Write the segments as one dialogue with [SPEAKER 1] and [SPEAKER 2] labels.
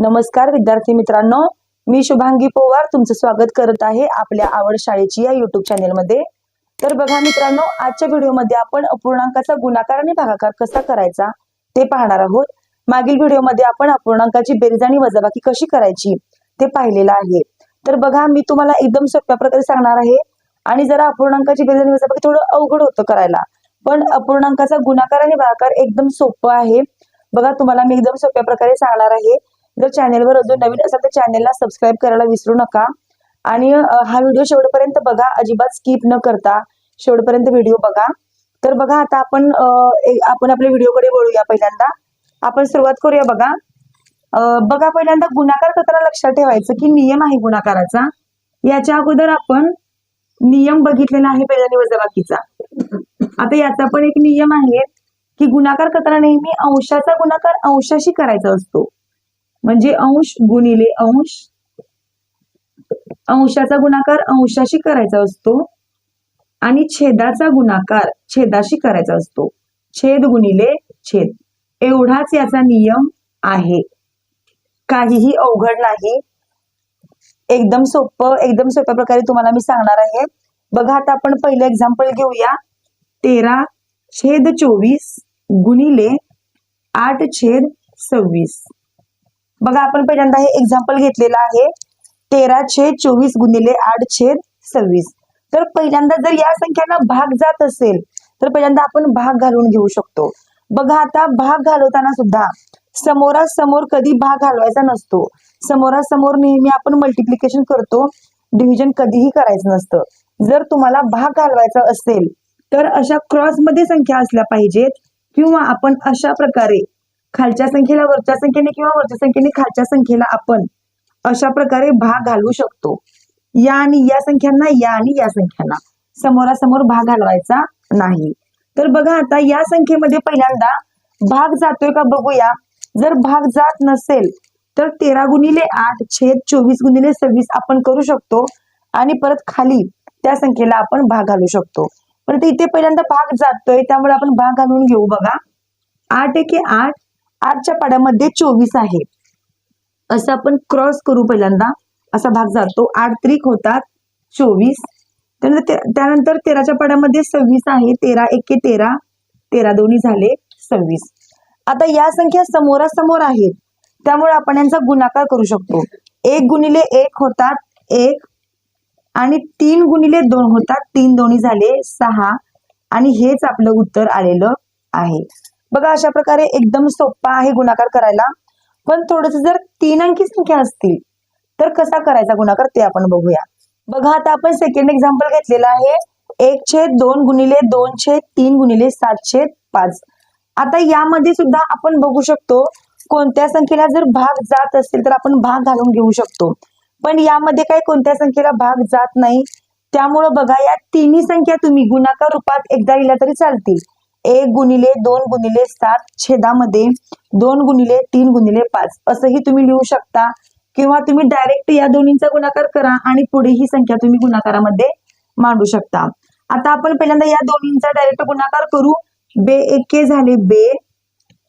[SPEAKER 1] नमस्कार विद्यार्थी मित्रांनो. मी शुभांगी पोवार तुमचं स्वागत करत आहे आपल्या आवड शाळेची या युट्यूब चॅनेलमध्ये तर बघा मित्रांनो आजच्या व्हिडिओमध्ये आपण अपूर्णांकाचा गुणाकार आणि भागाकार कसा करायचा ते पाहणार आहोत. मागील व्हिडिओमध्ये आपण अपूर्णांकाची बेरीज आणि वजाबाकी कशी करायची ते पाहिलेलं आहे. तर बघा मी तुम्हाला एकदम सोप्या प्रकारे सांगणार आहे. आणि जरा अपूर्णांकाची बेरीज आणि वजाबाकी थोडं अवघड होतं करायला. पण अपूर्णांकाचा गुणाकार आणि भागाकार एकदम सोपं आहे. बघा तुम्हाला मी एकदम सोप्या प्रकारे सांगणार आहे. जर चॅनेलवर अजून नवीन असाल तर चॅनेलला सबस्क्राईब करायला विसरू नका. आणि हा व्हिडिओ शेवटपर्यंत बघा. अजिबात स्किप न करता शेवटपर्यंत व्हिडिओ बघा. तर बघा आता आपण आपण आपल्या व्हिडिओकडे वळूया पहिल्यांदा. आपण सुरुवात करूया बघा. बघा पहिल्यांदा गुणाकार करताना लक्षात ठेवायचं की नियम आहे गुणाकाराचा. याच्या अगोदर आपण नियम बघितलेला आहे पहिल्या वजाबाकीचा आता याचा पण एक नियम आहे की गुणाकार करताना नेहमी अंशाचा गुणाकार अंशाशी करायचा असतो. म्हणजे अंश गुणिले अंश. अंशाचा गुणाकार अंशाशी करायचा असतो आणि छेदाचा गुणाकार छेदाशी करायचा असतो. छेद गुणिले छेद. एवढाच याचा नियम आहे. काहीही अवघड नाही. एकदम सोपं एकदम सोप्या प्रकारे तुम्हाला मी सांगणार आहे. बघा आता आपण पहिलं एक्झाम्पल घेऊया. तेरा छेद चोवीस गुणिले आठ छेद सव्वीस. बघा आपण पहिल्यांदा हे एक्झाम्पल घेतलेलं आहे. तेरा छेद चोवीस गुणिले आठ छेद सव्वीस. तर पहिल्यांदा जर या संख्यांना भाग जात असेल तर पहिल्यांदा आपण भाग घालून घेऊ शकतो. बघा आता भाग घालवताना सुद्धा समोरासमोर कधी भाग घालवायचा नसतो. समोरासमोर नेहमी आपण मल्टिप्लिकेशन करतो. डिव्हिजन कधीही करायचं नसतं. जर तुम्हाला भाग घालवायचा असेल तर अशा क्रॉसमध्ये संख्या असल्या पाहिजेत किंवा आपण अशा प्रकारे खालच्या संख्येला वरच्या संख्येने किंवा वरच्या संख्येने खालच्या संख्येला आपण अशा प्रकारे भाग घालवू शकतो. या आणि या संख्यांना या आणि या संख्यांना. समोरासमोर भाग घालवायचा नाही. तर बघा आता या संख्येमध्ये पहिल्यांदा भाग जातोय का बघूया. जर भाग जात नसेल तर तेरा गुणिले आठ छेद चोवीस गुणिले सव्वीस आपण करू शकतो. आणि परत खाली त्या संख्येला आपण भाग घालू शकतो. परत इथे पहिल्यांदा भाग जातोय त्यामुळे आपण भाग घालून घेऊ बघा. आठ एके आठ आठच्या पाड्यामध्ये चोवीस आहे. असं आपण क्रॉस करू पहिल्यांदा. असा भाग जातो. आठ त्रिक होतात. चोवीस. त्यानंतर त्यानंतर तेराच्या पाड्यामध्ये सव्वीस आहे. तेरा एके तेरा. तेरा दोन्ही झाले सव्वीस. आता या संख्या समोरासमोर आहेत. त्यामुळे आपण यांचा गुणाकार करू शकतो. एक गुणिले एक होतात. एक. आणि तीन गुणिले दोन होतात. तीन दोन्ही झाले सहा. आणि हेच आपलं उत्तर आलेलं आहे. बघा अशा प्रकारे एकदम सोपा आहे गुणाकार करायला. पण थोडस जर तीन अंकी संख्या असतील तर कसा करायचा गुणाकार ते आपण बघूया. बघा आता आपण सेकंड एक्झाम्पल घेतलेला आहे. एक छेद दोन गुणिले दोन छेद तीन गुणिले सात छेद पाच. आता यामध्ये सुद्धा आपण बघू शकतो कोणत्या संख्येला जर भाग जात असेल तर आपण भाग घालून घेऊ शकतो. पण यामध्ये काही कोणत्या संख्येला भाग जात नाही त्यामुळं बघा या तिन्ही संख्या तुम्ही गुणाकार रूपात एकदा लिहिल्या तरी चालतील. एक गुणिले दोन गुणिले सात छेदामध्ये दोन गुणिले तीन गुणिले पाच. असंही तुम्ही लिहू शकता. किंवा तुम्ही डायरेक्ट या दोन्हींचा गुणाकार करा आणि पुढे ही संख्या तुम्ही गुणाकारामध्ये मांडू शकता. आता आपण पहिल्यांदा या दोन्हींचा डायरेक्ट गुणाकार करू. बे एके झाले बे.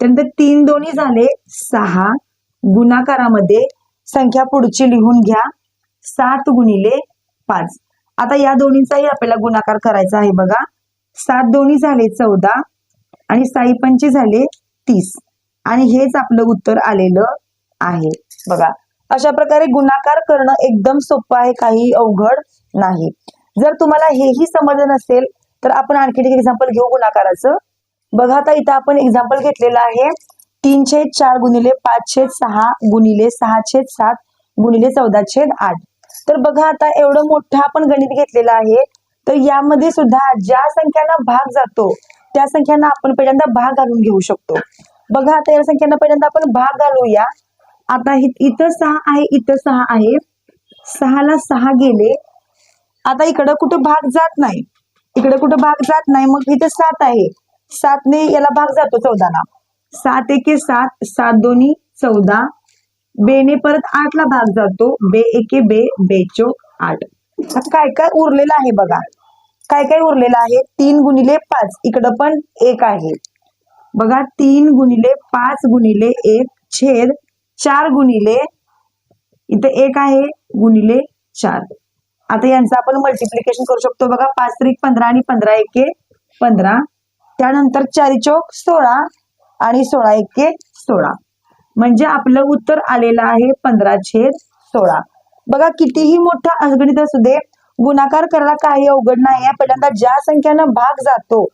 [SPEAKER 1] त्यानंतर तीन दोन्ही झाले सहा. गुणाकारामध्ये संख्या पुढची लिहून घ्या. सात गुणिले पाच. आता या दोन्हींचाही आपल्याला गुणाकार करायचा आहे बघा. सात दोन्ही झाले चौदा. आणि साई पंचे झाले तीस. आणि हेच आपलं उत्तर आलेलं आहे. बघा अशा प्रकारे गुणाकार करणं एकदम सोपं आहे काही अवघड नाही. जर तुम्हाला हेही समजलं नसेल तर आपण आणखी एक एक्झाम्पल घेऊ गुणाकाराचं. बघा आता इथं आपण एक्झाम्पल घेतलेलं आहे. तीनशे चार गुणिले पाचशे सहा गुणिले सहाशे सात गुणिले चौदा छेद आठ. तर बघा आता एवढं मोठं आपण गणित घेतलेलं आहे. तर यामध्ये सुद्धा ज्या संख्यांना भाग जातो त्या संख्यांना आपण पहिल्यांदा भाग घालून घेऊ शकतो. बघा आता या संख्यांना पहिल्यांदा आपण भाग घालूया. आता इथं सहा आहे इथं सहा आहे. सहाला सहा गेले. आता इकडं कुठं भाग जात नाही? इकडे कुठं भाग जात नाही मग इथं सात आहे. सातने याला भाग जातो चौदाला. सात एके सात सात दोन्ही चौदा. बेने परत आठला भाग जातो. बे एके बे बेचो आठ. आता काय काय उरलेलं आहे बघा. काय काय उरलेलं आहे? तीन गुणिले पाच. इकडं पण एक आहे. बघा तीन गुणिले पाच गुणिले एक छेद चार गुणिले इथं एक आहे गुणिले चार. आता यांचं आपण मल्टिप्लिकेशन करू शकतो. बघा पाच त्रिक पंधरा आणि पंधरा एके पंधरा. त्यानंतर चारी चौक सोळा आणि सोळा एके सोळा. म्हणजे आपलं उत्तर आलेलं आहे पंधरा छेद सोळा. बघा कितीही मोठा अंगणित असू दे गुणाकार करायला काही अवघड नाही आहे. पहिल्यांदा ज्या संख्यानं भाग जातो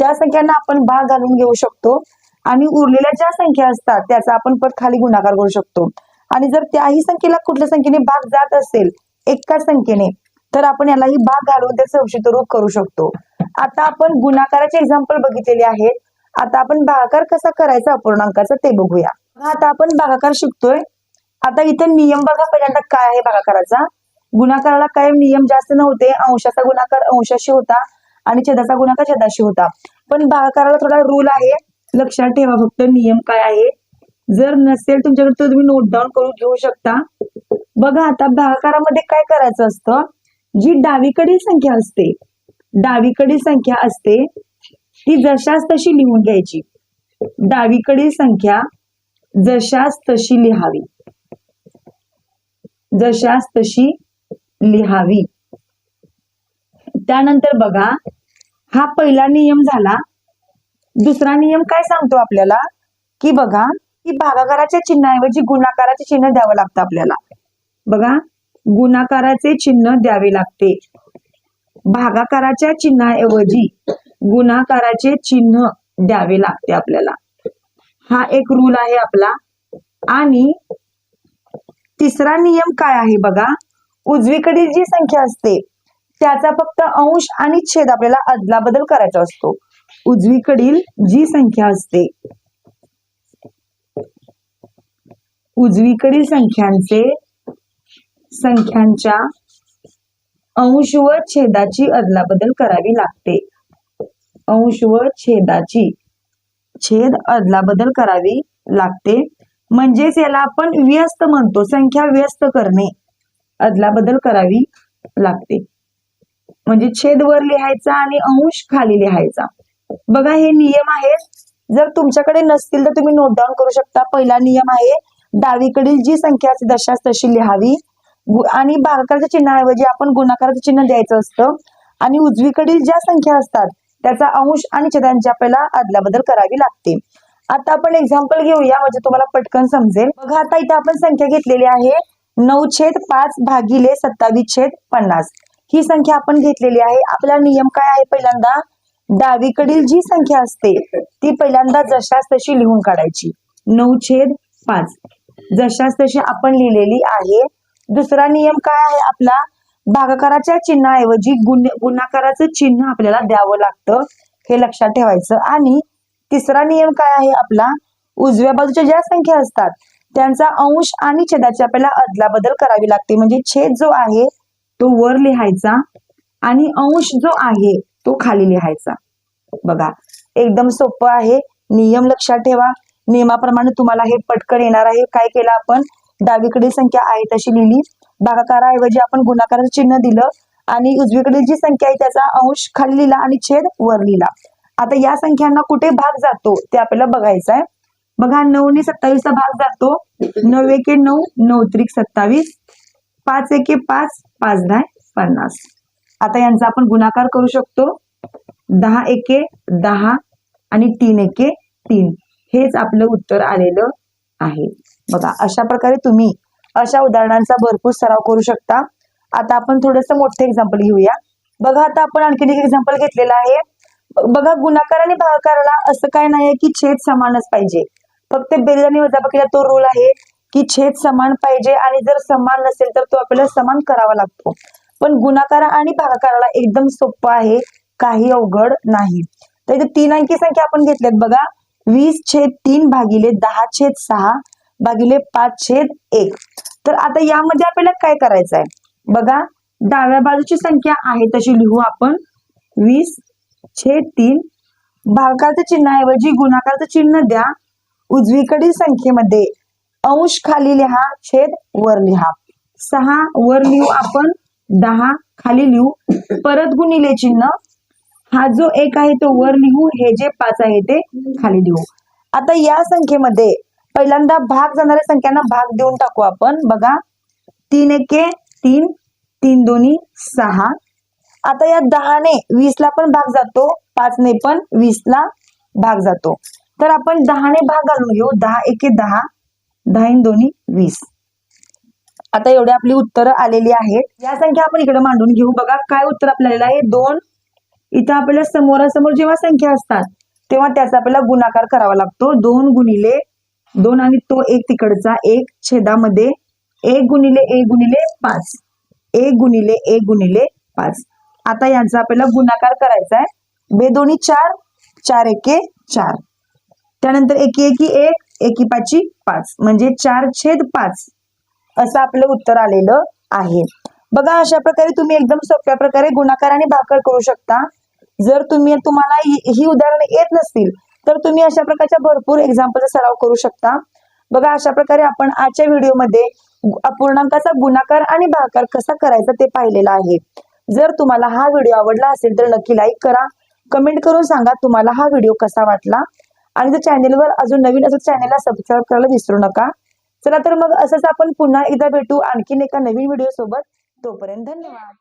[SPEAKER 1] त्या संख्यांना आपण भाग घालून घेऊ शकतो. आणि उरलेल्या ज्या संख्या असतात त्याचा आपण परत खाली गुणाकार करू शकतो. आणि जर त्याही संख्येला कुठल्या संख्येने भाग जात असेल एकाच संख्येने तर आपण यालाही भाग घालून त्याचं औषध रूप करू शकतो. आता आपण गुणाकाराचे एक्झाम्पल बघितलेले आहेत. आता आपण भागाकार कसा करायचा अपूर्णांकाचा ते बघूया. आता आपण भागाकार शिकतोय. आता इथे नियम बघा पहिल्यांदा काय आहे भागाकाराचा गुणाकाराला काय नियम जास्त नव्हते अंशाचा गुणाकार अंशाशी होता आणि छेदाचा गुणाकार छेदाशी होता. पण भागाकाराला थोडा रूल आहे लक्षात ठेवा फक्त नियम काय आहे. जर नसेल तुमच्याकडे तर तुम्ही नोट डाऊन करून घेऊ शकता. बघा आता भागाकारामध्ये काय करायचं असतं? जी डावीकडील संख्या असते डावीकडील संख्या असते ती जशाच तशी लिहून घ्यायची. डावीकडील संख्या जशाच तशी लिहावी. जशास तशी लिहावी. त्यानंतर बघा हा पहिला नियम झाला. दुसरा नियम काय सांगतो आपल्याला? की बघा की भागाकाराच्या चिन्हाऐवजी गुणाकाराचे चिन्ह द्यावं लागतं आपल्याला. बघा गुणाकाराचे चिन्ह द्यावे लागते. भागाकाराच्या चिन्हाऐवजी गुणाकाराचे चिन्ह द्यावे लागते आपल्याला. हा एक रूल आहे आपला. आणि तिसरा नियम काय आहे बघा? उजवीकडील जी संख्या असते त्याचा फक्त अंश आणि छेद आपल्याला अदला बदल करायचा असतो. उजवीकडील जी संख्या असते उजवीकडील संख्यांचे संख्यांच्या अंश व छेदाची अदलाबदल करावी लागते. अंश व छेदाची छेद अदलाबदल करावी लागते. म्हणजेच याला आपण व्यस्त म्हणतो. संख्या व्यस्त करणे. अदलाबदल करावी लागते. म्हणजे छेद वर लिहायचा आणि अंश खाली लिहायचा. बघा हे नियम आहेत. जर तुमच्याकडे नसतील तर तुम्ही नोट डाऊन करू शकता. पहिला नियम आहे डावीकडील जी संख्या असते दशास तशी लिहावी. आणि भागाकाराच्या चिन्हाऐवजी आपण गुणाकाराचं चिन्ह द्यायचं असतं. आणि उजवीकडील ज्या संख्या असतात त्याचा अंश आणि छेदांची आपल्याला अदलाबदल करावी लागते. आता आपण एक्झाम्पल घेऊया म्हणजे तुम्हाला पटकन समजेल. बघा आता इथे आपण संख्या घेतलेली आहे नऊ छेद पाच भागिले सत्तावीस छेद पन्नास. ही संख्या आपण घेतलेली आहे. आपला नियम काय आहे पहिल्यांदा? डावीकडील जी संख्या असते ती पहिल्यांदा जशास तशी लिहून काढायची. नऊ छेद पाच. जशास तशी आपण लिहिलेली आहे. दुसरा नियम काय आहे आपला? भागाकाराच्या चिन्हाऐवजी गुण गुणाकाराचं चिन्ह आपल्याला द्यावं लागतं. हे लक्षात ठेवायचं. आणि तिसरा नियम काय आहे आपला? उजव्या बाजूच्या ज्या संख्या असतात त्यांचा अंश आणि छेदाची आपल्याला अदलाबदल करावी लागते. म्हणजे छेद जो आहे तो वर लिहायचा आणि अंश जो आहे तो खाली लिहायचा. बघा एकदम सोपं आहे. नियम लक्षात ठेवा. नियमाप्रमाणे तुम्हाला हे पटकन येणार आहे. काय केलं आपण? डावीकडील संख्या आहे तशी लिहिली. भागाकाराऐवजी आपण गुणाकाराचं चिन्ह दिलं आणि उजवीकडील जी संख्या आहे त्याचा अंश खाली लिहिला आणि छेद वर लिहिला. आता या संख्यांना कुठे भाग जातो ते आपल्याला बघायचं आहे बघा नऊ ने सत्तावीसचा भाग जातो. नऊ एके नऊ नऊ त्रिक सत्तावीस पाच एके पाच पाच दहा पन्नास. आता यांचा आपण गुणाकार करू शकतो. दहा एके दहा आणि तीन एके तीन. हेच आपलं उत्तर आलेलं आहे. बघा अशा प्रकारे तुम्ही अशा उदाहरणांचा भरपूर सराव करू शकता. आता आपण थोडस मोठं एक्झाम्पल घेऊया. बघा आता आपण आणखीन एक एक्झाम्पल घेतलेलं आहे. बघा गुणाकार आणि भागाकाराला असं काय नाही की छेद समानच पाहिजे. फक्त बेरीज आणि वजाबाकीला तो रूल आहे की छेद समान पाहिजे आणि जर समान नसेल तर तो आपल्याला समान करावा लागतो. पण गुणाकारा आणि भागाकाराला एकदम सोपं आहे काही अवघड नाही. तर इथे तीन अंकी संख्या आपण घेतल्यात बघा. वीस छेद तीन भागिले दहा छेद सहा भागिले पाच छेद एक. तर आता यामध्ये आपल्याला काय करायचं आहे बघा डाव्या बाजूची संख्या आहे तशी लिहू आपण. वीस छेद तीन. भागाचं चिन्हाऐवजी गुणाकारचं चिन्ह द्या. उजवीकडील संख्येमध्ये अंश खाली लिहा छेद वर लिहा. सहा वर लिहू आपण दहा खाली लिहू. परत गुणिले चिन्ह. हा जो एक आहे तो वर लिहू हे जे पाच आहे ते खाली लिहू. आता या संख्येमध्ये पहिल्यांदा भाग जाणाऱ्या संख्यांना भाग देऊन टाकू आपण. बघा तीन एके तीन तीन दोन्ही सहा. आता या दहाने वीसला पण भाग जातो पाचने पण वीसला भाग जातो. तर आपण दहाने भाग घालून घेऊ. दहा एके दहा दहा दोन्ही वीस. आता एवढे आपली उत्तरं आलेली आहेत. या संख्या आपण इकडे मांडून घेऊ. बघा काय उत्तर आपल्याला आहे? दोन. इथं आपल्याला समोरासमोर जेव्हा संख्या असतात तेव्हा त्याचा आपल्याला गुणाकार करावा लागतो. दोन गुणिले दोन आणि तो एक तिकडचा एक छेदामध्ये. एक गुणिले एक गुणिले पाच. एक गुणिले एक गुणिले पाच. आता यांचा आपल्याला गुणाकार करायचा आहे. बे दोन्ही चार चार एके चार. त्यानंतर एकी एकी एक एकी पाची पाच. म्हणजे चार छेद पाच. असं आपलं उत्तर आलेलं आहे. बघा अशा प्रकारे तुम्ही एकदम सोप्या प्रकारे गुणाकार आणि भाकर करू शकता. जर तुम्ही तुम्हाला ही उदाहरणं येत नसतील तर तुम्ही अशा प्रकारच्या भरपूर एक्झाम्पलचा सराव करू शकता. बघा अशा प्रकारे आपण आजच्या व्हिडिओमध्ये अपूर्णांकाचा गुणाकार आणि भाकार कसा करायचा ते पाहिलेलं आहे. जर तुम्हाला हा व्हिडिओ आवडला असेल तर नक्की लाईक करा. कमेंट करून सांगा तुम्हाला हा व्हिडिओ कसा वाटला. आणि जर चॅनेलवर अजून नवीन असेल चॅनेलला सबस्क्राईब करायला विसरू नका. चला तर मग असंच आपण पुन्हा एकदा भेटू आणखीन एका नवीन व्हिडिओ सोबत. तोपर्यंत धन्यवाद.